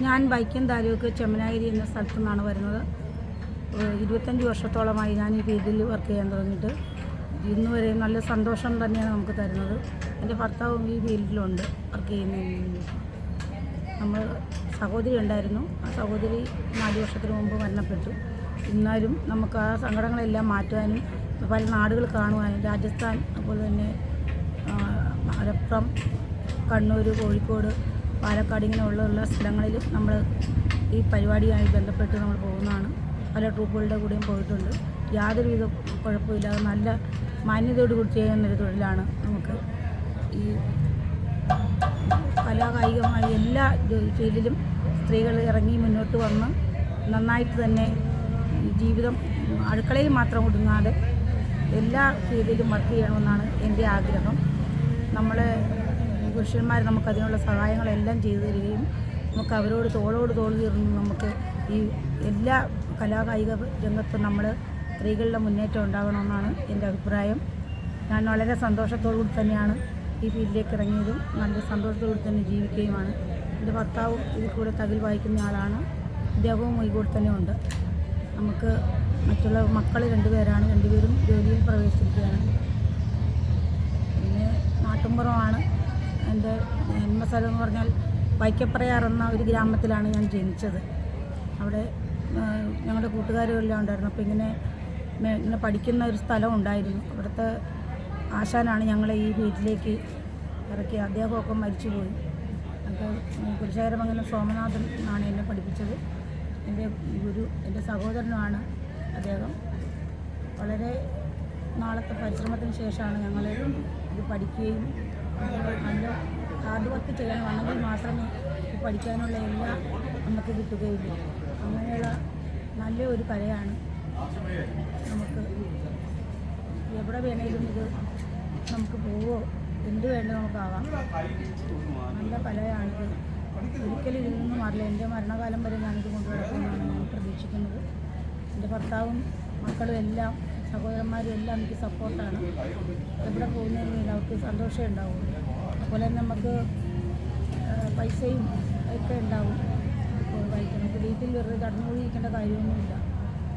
ഞാൻ വൈക്കം താലൂക്ക് ചെമ്മനാഗിരി എന്ന സ്ഥലത്തു നിന്നാണ് വരുന്നത് ഇരുപത്തഞ്ച് വർഷത്തോളമായി ഞാൻ ഈ ഫീൽഡിൽ വർക്ക് ചെയ്യാൻ തുടങ്ങിയിട്ട്. ഇന്ന് വരെ നല്ല സന്തോഷം തന്നെയാണ് നമുക്ക് തരുന്നത്. എന്റെ ഭർത്താവും ഈ ഫീൽഡിലുണ്ട് വർക്ക് ചെയ്യുന്നതിന് നമ്മൾ സഹോദരി ഉണ്ടായിരുന്നു. ആ സഹോദരി നാല് വർഷത്തിന് മുമ്പ് മരണപ്പെട്ടു. എന്നാലും നമുക്ക് ആ സങ്കടങ്ങളെല്ലാം മാറ്റുവാനും പല നാടുകൾ കാണുവാനും രാജസ്ഥാൻ അതുപോലെ തന്നെ മലപ്പുറം കണ്ണൂർ കോഴിക്കോട് പാലക്കാട് ഇങ്ങനെ ഉള്ള ഉള്ള സ്ഥലങ്ങളിൽ നമ്മൾ ഈ പരിപാടിയുമായി ബന്ധപ്പെട്ട് നമ്മൾ പോകുന്നതാണ്. പല ട്രൂപ്പുകളുടെ കൂടെയും പോയിട്ടുണ്ട്. യാതൊരുവിധ കുഴപ്പമില്ലാതെ നല്ല മാന്യതയോട് കൂടി ചെയ്യുന്നൊരു തൊഴിലാണ് നമുക്ക് ഈ കലാകായികമായി എല്ലാ ഫീൽഡിലും സ്ത്രീകൾ ഇറങ്ങി മുന്നോട്ട് വന്ന് നന്നായിട്ട് തന്നെ ജീവിതം അടുക്കളയിൽ മാത്രം ഒതുങ്ങാതെ എല്ലാ ഫീൽഡിലും വർക്ക് ചെയ്യണമെന്നാണ് എന്റെ ആഗ്രഹം. നമ്മളെ പുരുഷന്മാർ നമുക്കതിനുള്ള സഹായങ്ങളെല്ലാം ചെയ്തു തരികയും നമുക്ക് അവരോട് തോളോട് തോൾ തീർന്ന് നമുക്ക് ഈ എല്ലാ കലാകായിക രംഗത്തും നമ്മൾ സ്ത്രീകളുടെ മുന്നേറ്റം ഉണ്ടാകണമെന്നാണ് എന്റെ അഭിപ്രായം. ഞാൻ വളരെ സന്തോഷത്തോടു തന്നെയാണ് ഈ ഫീൽഡിലേക്ക് ഇറങ്ങിയതും നല്ല സന്തോഷത്തോടു തന്നെ ജീവിക്കുകയുമാണ്. എന്റെ ഭർത്താവും ഇതിൽ കൂടെ തകിൽ വായിക്കുന്ന ആളാണ്. അദ്ദേഹവും ഈ കൂടെ തന്നെ ഉണ്ട്. നമുക്ക് മറ്റുള്ള മക്കൾ രണ്ടുപേരാണ്. രണ്ടുപേരും ജോലിയിൽ പ്രവേശിച്ചിരിക്കുകയാണ്. പിന്നെ നാട്ടുമ്പുറമാണ്. എന്റെ ജന്മസ്ഥലം എന്ന് പറഞ്ഞാൽ വൈക്കപ്രയാർ എന്ന ഒരു ഗ്രാമത്തിലാണ് ഞാൻ ജനിച്ചത്. അവിടെ ഞങ്ങളുടെ കൂട്ടുകാരെല്ലാം ഉണ്ടായിരുന്നു. അപ്പോൾ ഇങ്ങനെ ഇങ്ങനെ പഠിക്കുന്ന ഒരു സ്ഥലം ഉണ്ടായിരുന്നു. അവിടുത്തെ ആശാനാണ് ഞങ്ങളെ ഈ വീട്ടിലേക്ക് ഇറക്കി. അദ്ദേഹമൊക്കെ മരിച്ചുപോയി. അപ്പോൾ കുലശേഖരമംഗലം സോമനാഥൻ എന്നാണ് എന്നെ പഠിപ്പിച്ചത്. എന്റെ ഗുരു എന്റെ സഹോദരനുമാണ് അദ്ദേഹം. വളരെ നാളത്തെ പരിശ്രമത്തിന് ശേഷമാണ് ഞങ്ങൾ ഇത് പഠിക്കുകയും നല്ല ഹാർഡ് വർക്ക് ചെയ്യണമെങ്കിൽ മാത്രമേ പഠിക്കാനുള്ള എല്ലാം നമുക്ക് കിട്ടുകയുള്ളൂ. അങ്ങനെയുള്ള നല്ല ഒരു കലയാണ് നമുക്ക് എവിടെ വേണമെങ്കിലും ഇത് നമുക്ക് പോവോ എന്ത് വേണ്ട നമുക്കാവാം. നല്ല കലയാണിത് ഒരിക്കലും ഇതിൽ നിന്ന് മാറില്ല. എന്റെ മരണകാലം വരെ ഞാനിത് കൊണ്ടുനടക്കുമെന്നാണ് ഞാൻ പ്രതീക്ഷിക്കുന്നത്. എന്റെ ഭർത്താവും മക്കളും എല്ലാം സഹോദരന്മാരും എല്ലാം എനിക്ക് സപ്പോർട്ടാണ്. എവിടെ പോകുന്നതിന് വേണ്ടി അവർക്ക് സന്തോഷമേ ഉണ്ടാവുള്ളൂ അതുപോലെ തന്നെ നമുക്ക് പൈസയും ഒക്കെ ഉണ്ടാവും. ഇപ്പോൾ വായിക്കാൻ നമുക്ക് വീട്ടിൽ വെറുതെ കടന്നുപോയിരിക്കേണ്ട കാര്യമൊന്നുമില്ല.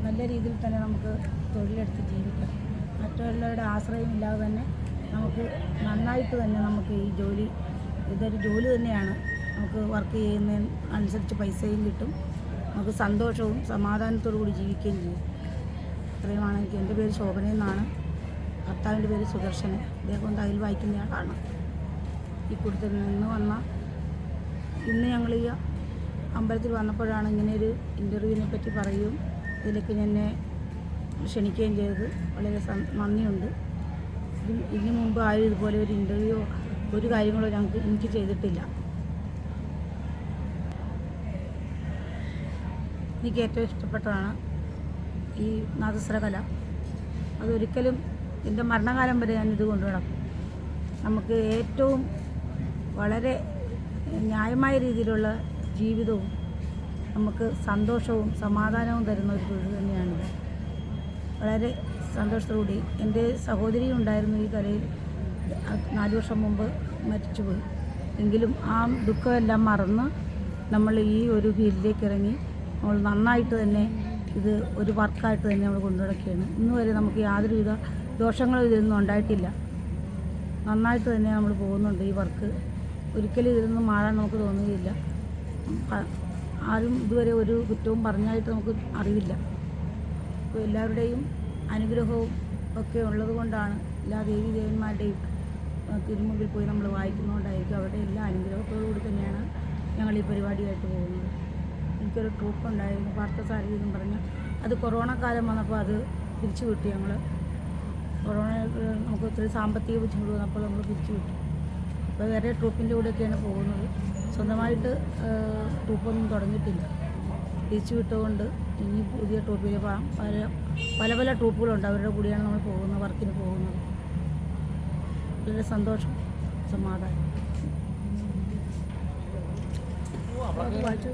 നല്ല രീതിയിൽ തന്നെ നമുക്ക് തൊഴിലെടുത്ത് ജീവിക്കാം. മറ്റുള്ളവരുടെ ആശ്രയം ഇല്ലാതെ തന്നെ നമുക്ക് നന്നായിട്ട് തന്നെ നമുക്ക് ഈ ജോലി ഇതൊരു ജോലി തന്നെയാണ്. നമുക്ക് വർക്ക് ചെയ്യുന്നതിന് അനുസരിച്ച് പൈസയും കിട്ടും. നമുക്ക് സന്തോഷവും സമാധാനത്തോടു കൂടി ജീവിക്കുകയും ചെയ്യും. ഇത്രയുമാണ് എനിക്ക് എന്റെ പേര് ശോഭന എന്നാണ്. ഭർത്താവിന്റെ പേര് സുദർശനൻ ഇദ്ദേഹം തയ്യൽ വായിക്കുന്നയാളാണ് ഈ കൂട്ടത്തിൽ നിന്ന് വന്ന ഇന്ന് ഞങ്ങൾ ഈ അമ്പലത്തിൽ വന്നപ്പോഴാണ് ഇങ്ങനെ ഒരു ഇന്റർവ്യൂവിനെ പറ്റി പറയുകയും ഇതിലേക്ക് എന്നെ ക്ഷണിക്കുകയും ചെയ്തത്. വളരെ നന്ദിയുണ്ട്. ഇതിനു മുമ്പ് ആരും ഇതുപോലെ ഒരു ഇന്റർവ്യൂ ഒരു കാര്യങ്ങളോ ഞങ്ങൾക്ക് എനിക്ക് ചെയ്തിട്ടില്ല. എനിക്ക് ഏറ്റവും ഇഷ്ടപ്പെട്ടതാണ് ഈ നാദസ്ര കല അതൊരിക്കലും എന്റെ മരണകാലം വരെ ഞാൻ ഇത് കൊണ്ടു നടക്കും. നമുക്ക് ഏറ്റവും വളരെ ന്യായമായ രീതിയിലുള്ള ജീവിതവും നമുക്ക് സന്തോഷവും സമാധാനവും തരുന്ന ഒരു തൊഴിൽ തന്നെയാണിത്. വളരെ സന്തോഷത്തോടുകൂടി എന്റെ സഹോദരി ഉണ്ടായിരുന്നു ഈ കലയിൽ. നാല് വർഷം മുമ്പ് മരിച്ചുപോയി. എങ്കിലും ആ ദുഃഖമെല്ലാം മറന്ന് നമ്മൾ ഈ ഒരു ഫീൽഡിലേക്ക് ഇറങ്ങി. നമ്മൾ നന്നായിട്ട് തന്നെ ഇത് ഒരു വർക്കായിട്ട് തന്നെ നമ്മൾ കൊണ്ടുനടക്കുകയാണ്. ഇന്ന് വരെ നമുക്ക് യാതൊരുവിധ ദോഷങ്ങളും ഇതിലൊന്നും ഉണ്ടായിട്ടില്ല. നന്നായിട്ട് തന്നെ നമ്മൾ പോകുന്നുണ്ട് ഈ വർക്ക്. ഒരിക്കലും ഇതിലൊന്നും മാറാൻ നമുക്ക് തോന്നുകയില്ല. ആരും ഇതുവരെ ഒരു കുറ്റവും പറഞ്ഞായിട്ട് നമുക്ക് അറിവില്ല. അപ്പോൾ എല്ലാവരുടെയും അനുഗ്രഹവും ഒക്കെ ഉള്ളതുകൊണ്ടാണ് എല്ലാ ദേവി ദേവന്മാരുടെയും തിരുമുമ്പിൽ പോയി നമ്മൾ വായിക്കുന്നതുകൊണ്ടായിരിക്കും അവരുടെ എല്ലാ അനുഗ്രഹത്തോടു കൂടി തന്നെയാണ് ഞങ്ങൾ ഈ പരിപാടിയായിട്ട് പോകുന്നത്. എനിക്കൊരു ട്രൂപ്പ് ഉണ്ടായിരുന്നു പാർത്ഥസാരഥി എന്നും പറഞ്ഞ്. അത് കൊറോണ കാലം വന്നപ്പോൾ അത് പിരിച്ചു വിട്ടു ഞങ്ങൾ കൊറോണ നമുക്ക് ഒത്തിരി സാമ്പത്തിക ബുദ്ധിമുട്ട് വന്നപ്പോൾ നമ്മൾ പിരിച്ചു വിട്ടു. അപ്പോൾ വേറെ ട്രൂപ്പിന്റെ കൂടെയൊക്കെയാണ് പോകുന്നത്. സ്വന്തമായിട്ട് ട്രൂപ്പൊന്നും തുടങ്ങിയിട്ടില്ല. പിരിച്ചു വിട്ടുകൊണ്ട് ഇനി പുതിയ ട്രൂപ്പിൽ പല പല പല ട്രൂപ്പുകളുണ്ട്. അവരുടെ കൂടെയാണ് നമ്മൾ പോകുന്നത് വർക്കിന് പോകുന്നത്. വളരെ സന്തോഷം സമാധാനം. വായിച്ചു.